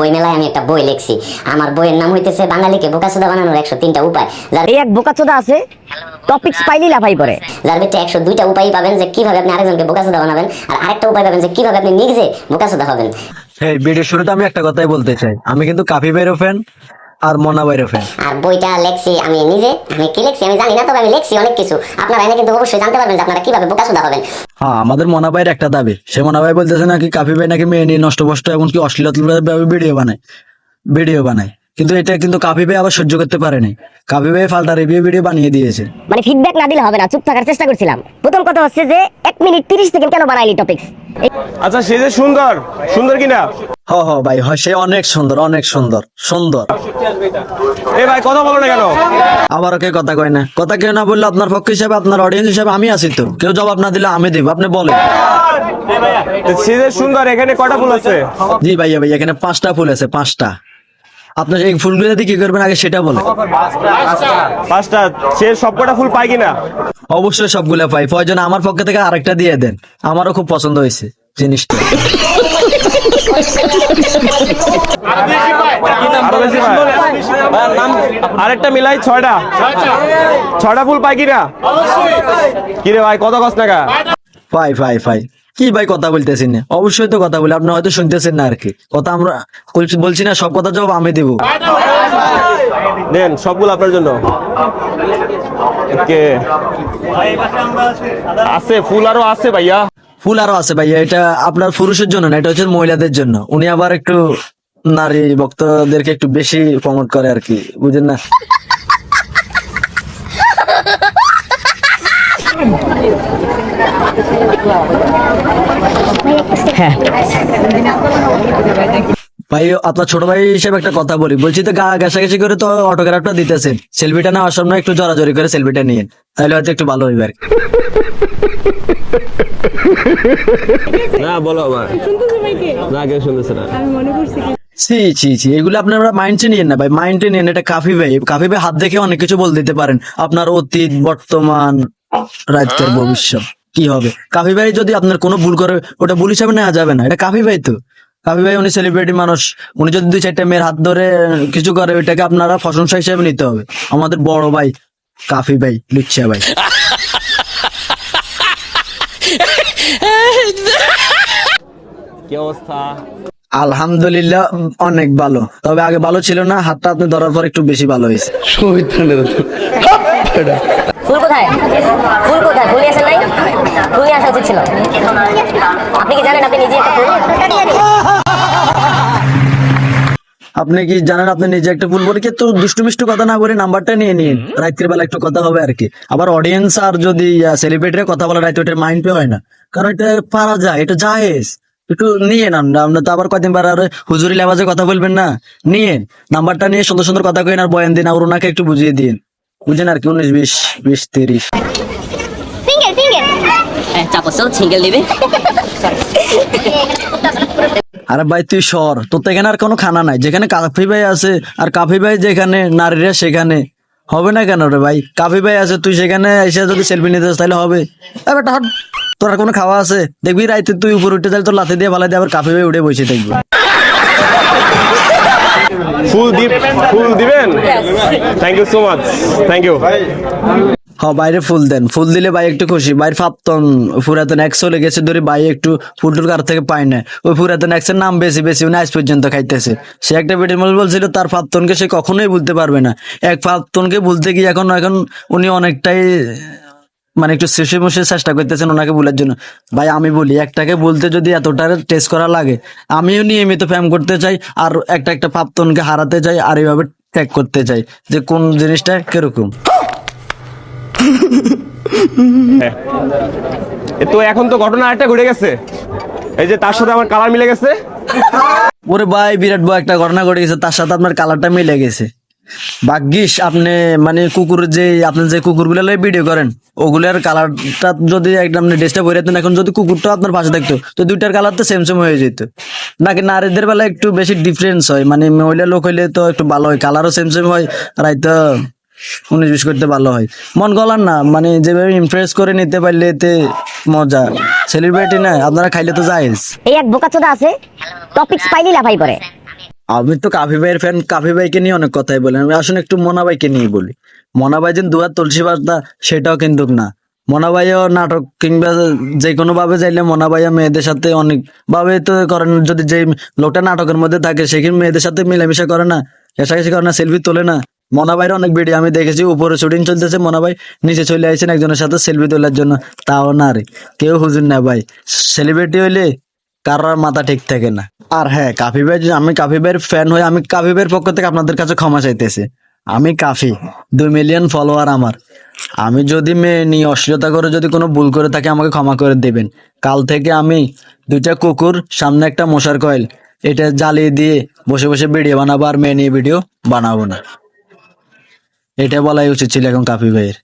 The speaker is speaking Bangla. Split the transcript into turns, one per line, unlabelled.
বই মেলায় আমি একটা বই লিখছি। আমার বইয়ের নাম হইতেছে বাঙালিকে বোকাসোদা বানানোর একশো তিনটা উপায়। যার
এই এক বোকাচোদা আছে টপিকস পাইলেই লাফাই পড়ে।
যার ভিতরে একশো দুইটা উপায় পাবেন যে কীভাবে আপনি আরেকজনকে বোকাসোদা বানাবেন আর আরেকটা উপায় পাবেন যে কীভাবে আপনি নিজে বোকাসোদা হবেন।
এই ভিডিও শুরুতে আমি একটা কথাই বলতে চাই। আমি কিন্তু কাফি বাইরো ফ্যান আর মনা বাইরো ফ্যান
আর বইটা লেখছি আমি নিজে। আমি কি লিখছি? আমি জানি না তবে আমি লিখছি অনেক কিছু। আপনারা এনে কিন্তু অবশ্যই জানতে পারবেন যে আপনারা কীভাবে বোকাসোদা হবেন।
হ্যাঁ আমাদের মনা ভাইয়ের একটা দাবি। সে মনা ভাই বলতেছে নাকি কাফি ভাই নাকি মেয়ে নিয়ে নষ্ট বষ্ট এমনকি অশ্লীলতা ভিডিও বানায়। ভিডিও বানায়। কিন্তু এটা কিন্তু কাফি ভাই আবার সহ্য করতে পারেনি। কাফি ভাই ফালতা রিভিউ ভিডিও বানিয়ে দিয়েছে।
মানে ফিডব্যাক না দিলে হবে না, চুপ থাকার চেষ্টা করছিলাম। প্রথম কথা হচ্ছে যে, এক মিনিট তিরিশ সেকেন্ড কেন বানাইলি টপিক্স
আচ্ছা সে যে সুন্দর সুন্দর কিনা?
হ হ ভাই হয় সে অনেক সুন্দর অনেক সুন্দর সুন্দর।
এ ভাই কথা বলো না কেন?
আবার ওকে কথা কয় না। কথা কেউ না বললে আপনার পক্ষ হিসাবে আপনার অডিয়েন্স হিসাবে আমি আছি তো। কেউ জবাব না দিলে আমি দিব আপনি বলেন।
সে যে সুন্দর এখানে কটা ফুল আছে?
জি ভাইয়া ভাই এখানে পাঁচটা ফুল আছে পাঁচটা। আপনার এই ফুলগুলো দিয়ে কি করবেন? আগে সেটা বলে
পাঁচটা। সে সবকটা ফুল পায় কিনা?
অবশ্যই সবগুলো পাই। প্রয়োজন আমার পক্ষ থেকে আরেকটা দিয়ে দেন। আমারও খুব পছন্দ হয়েছে জিনিসটা।
আরেকটা মিলাই ছয়টা। ছয়টা ফুল পাই কিনা? কিরে ভাই কত কষ্ট টাকা?
পাই পাই পাই। কি ভাই কথা বলতেছি না অবশ্যই তো কথা বলি আপনি হয়তো শুনতেছেন না আর কি কথা আমরা বলছি- না সব কথা জবাব আমি দেবো।
দেন সবগুলো আপনার জন্য। কে? আছে ফুল আরও আছে ভাইয়া।
ফুল আরও আছে ভাইয়া এটা আপনার পুরুষের জন্য না এটা হচ্ছে মহিলাদের জন্য। উনি আবার একটু নারী ভক্তদেরকে একটু বেশি প্রমোট করে আর কি বুঝেন না?
হ্যাঁ।
ভাই আপনার ছোট ভাই হিসেবে একটা কথা বলি। বলছি তো গা ঘেঁষাঘেঁষি করে তো অটোগ্রাফটা দিতেছেন সেলফিটা নেওয়ার সময় একটু জড়াজড়ি করে সেলফিটা নিয়ে। তাহলে হয়তো একটু ভালো হইবে
না বলো না কেউ শুনতেছে না।
ছি ছি ছি এগুলো আপনারা মাইন্ডে নিয়েন না ভাই। মাইন্ডে নিয়েন এটা কাফি ভাই। কাফি ভাই হাত দেখে অনেক কিছু বল দিতে পারেন। আপনার অতীত বর্তমান রাজ্যের ভবিষ্যৎ। কি হবে? কাফি ভাই যদি আপনার কোনো ভুল করে ওটা ভুল হিসাবে নেওয়া যাবে না। এটা কাফি ভাই তো। কাফি ভাই উনি সেলিব্রিটি মানুষ। উনি যদি দুই চারটা মেয়ের হাত ধরে কিছু করে ওইটাকে আপনারা প্রশংসা হিসেবে নিতে হবে। আমাদের বড় ভাই কাফি ভাই লিখছে ভাই।
কি অবস্থা?
আলহামদুলিল্লাহ অনেক ভালো। তবে আগে ভালো ছিল না হাতটা আপনি ধরার পর একটু বেশি ভালো হয়েছে।
ফুল কোথায়? ফুল কোথায়? ফুল আসেন নাই? ফুল নিয়ে আসা উচিত ছিল। আপনি কি জানেন আপনি নিজে একটা ফুল?
আপনি কি জানেন আপনি নিজে একটা ভুল বলে তো দুষ্টু মিষ্টু কথা না বলে নাম্বারটা নিয়ে নিন। রাত্রির বেলা একটু কথা হবে আর কি। আবার অডিয়েন্স আর যদি সেলিব্রিটির কথা বলে রাত ওইটার মাইন্ড পে হয় না। কারণ এটা পারা যায় এটা জায়েজ। একটু নিয়ে নেন আমরা তো আবার কয়দিন বার আর হুজুরি লেবাজে কথা বলবেন না। নিয়ে নাম্বারটা নিয়ে সুন্দর সুন্দর কথা কইন আর বয়ান দিন আর ওনাকে একটু বুঝিয়ে দিন। বুঝেন আর কি উনিশ বিশ বিশ তিরিশ।
দিবে।
আরে ভাই তুই সর। তোর তো এখানে আর কোনো খানা নাই। যেখানে কাফি ভাই আছে আর কাফি ভাই যেখানে নারীরা সেখানে। হবে না কেন রে ভাই? কাফি ভাই আছে তুই সেখানে এসে যদি সেলফি নিতে তাহলে হবে। এ বেটা হট তোর আর কোনো খাওয়া আছে? দেখবি রাইতে তুই উপর উঠে তাহলে তোর লাথি দিয়ে ভালো দিয়ে আবার কাফি ভাই উঠে বসে থাকবে।
ফুল দিব ফুল দিবেন? Thank you so much thank you
হ বাইরে ফুল দেন। ফুল দিলে ভাই একটু খুশি। বাইরে ফাপতন, পুরাতন এক চলে গেছে ধরে ভাই একটু ফুল টুল কার থেকে পায় না। ওই পুরাতন এক্সের নাম বেশি বেশি উনি আজ পর্যন্ত খাইতেছে। সে একটা বেটের মল বলছিল, তার ফাপতনকে সে কখনোই ভুলতে পারবে না। এক ফাপতনকে ভুলতে গিয়ে এখন এখন উনি অনেকটাই মানে একটু শেষে বসে চেষ্টা করতেছেন ওনাকে বলার জন্য। ভাই আমি বলি একটাকে বলতে যদি এতটা টেস্ট করা লাগে আমিও নিয়মিত ফ্যাম করতে চাই আর একটা একটা প্রাপ্তনকে হারাতে চাই আর এইভাবে ট্যাগ করতে চাই যে কোন জিনিসটা কীরকম?
এ তো এখন তো ঘটনা একটা ঘটে গেছে। এই যে তার সাথে আমার কালার মিলে গেছে।
ওরে ভাই বিরাট বড় একটা ঘটনা ঘটে গেছে তার সাথে আপনার কালারটা মিলে গেছে। ভাগ্যিস আপনি মানে কুকুর যে, আপনি যে কুকুরগুলো ভিডিও করেন, ওগুলোর কালারটা যদি একদম ড্রেসটা বই রাখতেন এখন যদি কুকুরটা আপনার পাশে থাকতো, তো দুইটার কালার তো সেম সেম হয়ে যেত। নাকি নারীদের বেলা একটু বেশি ডিফারেন্স হয় মানে মহিলা লোক হইলে তো একটু ভালো হয় কালারও সেম সেম হয় হয়তো উনিশ বিশ করতে ভালো হয়। মন গলার না মানে যেভাবে ইমপ্রেস করে নিতে পারলে এতে মজা। সেলিব্রিটি না, আপনারা খাইলে তো যাইজ
এই এক বোকাচোদা আছে টপিকস পাইলেই লাফাই পড়ে।
আমি তো কাফি ভাইয়ের ফ্যান কাফি ভাইকে নিয়ে অনেক কথাই বলি। আমি আসলে একটু মোনা ভাইকে নিয়ে বলি। মোনা ভাই যে দুয়ার তুলসী পাতা সেটাও কিন্তু না। মোনা ভাইও নাটক কিংবা যে কোনো ভাবে যাইলে মোনা ভাইয়া মেয়েদের সাথে অনেক ভাবে তো করেন যদি যে লোকটা নাটকের মধ্যে থাকে সেখানে মেয়েদের সাথে মিলামিশা করে না ঘেসাঘেসি করে না সেলফি তোলে না। মোনা ভাইয়ের অনেক ভিডিও আমি দেখেছি উপরে শুটিং চলতেছে, মোনা ভাই নিচে চলে আসছেন একজনের সাথে সেলফি তোলার জন্য। তাও না রে, কেউ হুজুর না ভাই। সেলিব্রিটি হইলে কারোর মাথা ঠিক থাকে না। আর হ্যাঁ কাফি ভাই আমি কাফি ভাইয়ের ফ্যান হয়ে আমি কাফি ভাইয়ের পক্ষ থেকে আপনাদের কাছে ক্ষমা চাইতেছি। আমি কাফি, দুই মিলিয়ন ফলোয়ার আমার। আমি যদি মেয়ে নিয়ে অশ্লীলতা করে যদি কোনো ভুল করে থাকে, আমাকে ক্ষমা করে দেবেন। কাল থেকে আমি দুইটা কুকুর, সামনে একটা মশার কয়েল, এটা জ্বালিয়ে দিয়ে বসে বসে ভিডিও বানাবো আর মেয়ে নিয়ে ভিডিও বানাবো না। এটা বলাই উচিত ছিল এখন কাফি ভাইয়ের।